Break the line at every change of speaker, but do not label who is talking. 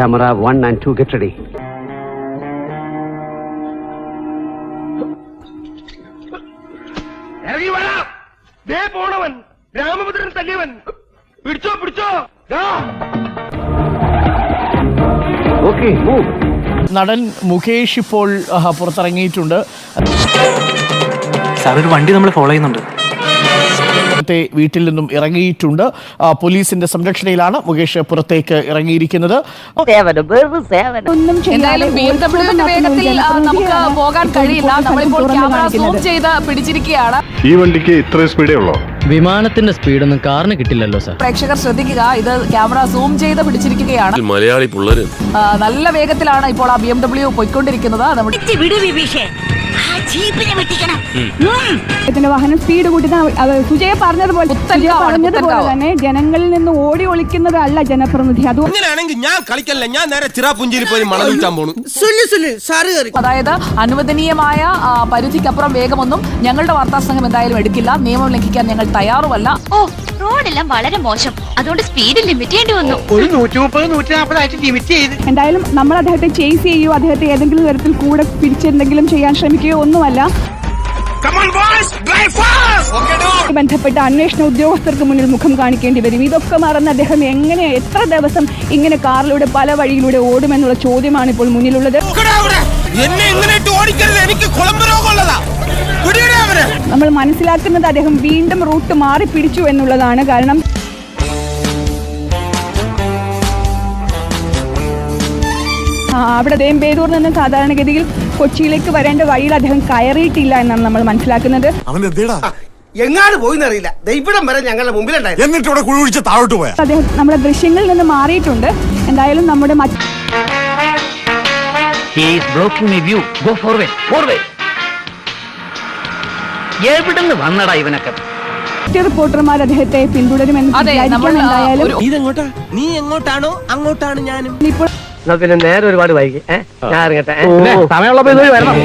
Camera one and two get ready.
പോണവൻ. Ramabhadran തല്ലിയവൻ. പിടിച്ചോ പിടിച്ചോ.
ഓക്കെ മൂവ്
നടൻ മുകേഷ് ഇപ്പോൾ പുറത്തിറങ്ങിയിട്ടുണ്ട്.
സാർ ഒരു വണ്ടി നമ്മൾ ഫോളോ ചെയ്യുന്നുണ്ട്.
നേരത്തെ വീട്ടിൽ നിന്നും ഇറങ്ങിയിട്ടുണ്ട്. പോലീസിന്റെ സംരക്ഷണയിലാണ് മുകേഷ് പുറത്തേക്ക് ഇറങ്ങിയിരിക്കുന്നത്.
എന്തായാലും ബി എം ഡബ്ല്യുവിന്റെ വേഗത്തിൽ നമുക്ക് പോകാൻ കഴിയില്ല. നമ്മളിപ്പോൾ ക്യാമറ സൂം ചെയ്ത് പിടിച്ചിരിക്കുകയാണ്.
ഈ വണ്ടിക്ക് ഇത്രയും സ്പീഡേ ഉള്ളോ?
വിമാനത്തിന്റെ സ്പീഡൊന്നും കാറിന് കിട്ടില്ലല്ലോ സാർ.
പ്രേക്ഷകർ ശ്രദ്ധിക്കുക ഇത് ക്യാമറ സൂം ചെയ്ത് പിടിച്ചിരിക്കുകയാണ്.
മലയാളി പിള്ളേര്.
നല്ല വേഗത്തിലാണ് ഇപ്പോൾ ആ ബി എം ഡബ്ല്യു പോയിക്കൊണ്ടിരിക്കുന്നത്. നമ്മുടെ
ജീപ്പിനെ വെട്ടിക്കണം.
വാഹനം സ്പീഡ് കൂട്ടി സുജയ പറഞ്ഞതുപോലെ സുജയ പറഞ്ഞതുപോലെ തന്നെ ജനങ്ങളിൽ നിന്ന് ഓടി ഒളിക്കുന്നതല്ല ജനപ്രതിനിധി. അത്
അങ്ങനെയാണെങ്കിൽ ഞാൻ കളിക്കല്ല? ഞാൻ നേരെ ചിറാപുഞ്ചിയിൽ പോയി മണം വിൽക്കാൻ പോണു.
അതായത് അനുവദനീയമായ പരിധിക്കപ്പുറം വേഗമൊന്നും ഞങ്ങളുടെ വാർത്താ സംഘം എന്തായാലും എടുക്കില്ല. നിയമം ലംഘിക്കാൻ ഞങ്ങൾ തയ്യാറുമല്ല.
ഓ റോഡെല്ലാം വളരെ മോശം. അതുകൊണ്ട് സ്പീഡ് ലിമിറ്റ് ചെയ്യേണ്ടി വന്നു
ഒരു നൂറ്റി മുപ്പത് നൂറ്റി നാൽപ്പതായിട്ട് ലിമിറ്റ് ചെയ്ത്.
എന്തായാലും നമ്മൾ അദ്ദേഹത്തെ ചേസ് ചെയ്യുകയോ അദ്ദേഹത്തെ ഏതെങ്കിലും തരത്തിൽ കൂടെ പിടിച്ചെന്തെങ്കിലും ചെയ്യാൻ ശ്രമിക്കുകയോ ഒന്നുമല്ല. ബന്ധപ്പെട്ട അന്വേഷണ ഉദ്യോഗസ്ഥർക്ക് മുന്നിൽ മുഖം കാണിക്കേണ്ടി വരും. ഇതൊക്കെ മറന്ന് അദ്ദേഹം എങ്ങനെ എത്ര ദിവസം ഇങ്ങനെ കാറിലൂടെ പല വഴിയിലൂടെ ഓടുമെന്നുള്ള ചോദ്യമാണ് ഇപ്പോൾ മുന്നിലുള്ളത്
എന്നെ ഇങ്ങനെ ഇട്ട് ഓടിക്കരുത്. എനിക്ക് കുളമ്പ് രോഗമുള്ളതാ.
നമ്മൾ മനസ്സിലാക്കുന്നത് അദ്ദേഹം വീണ്ടും റൂട്ട് മാറി പിടിച്ചു എന്നുള്ളതാണ് കാരണം. അവിടെ അദ്ദേഹം ബേദൂർ നിന്ന് സാധാരണഗതിയിൽ കൊച്ചിയിലേക്ക് വരേണ്ട വഴിയിൽ അദ്ദേഹം കയറിയിട്ടില്ല എന്നാണ് നമ്മൾ മനസ്സിലാക്കുന്നത്.
എങ്ങാട് പോയിന്നറിയില്ല ദൈവം വരെ ഞങ്ങളുടെ മുമ്പിലുണ്ടായിരുന്നു.
എന്നിട്ട് ഇവിടെ കുഴി കുഴിച്ച് താഴോട്ട് പോയാ?
അദ്ദേഹം നമ്മുടെ ദൃശ്യങ്ങളിൽ നിന്ന് മാറിയിട്ടുണ്ട്. എന്തായാലും നമ്മുടെ മറ്റ്
എവിടുന്ന് വന്നടാ ഇവനൊക്കെ?
റിപ്പോർട്ടർമാർ അദ്ദേഹത്തെ പിന്തുടരുമെന്ന്
ഇതെങ്ങോട്ടാ നീ എങ്ങോട്ടാണോ അങ്ങോട്ടാണ് ഞാനും.
ഇപ്പോൾ
പിന്നെ നേരെ ഒരുപാട് വൈകി. ഞാൻ ഇറങ്ങട്ടെ സമയമുള്ളപ്പോ ഇതുവഴി വരണം.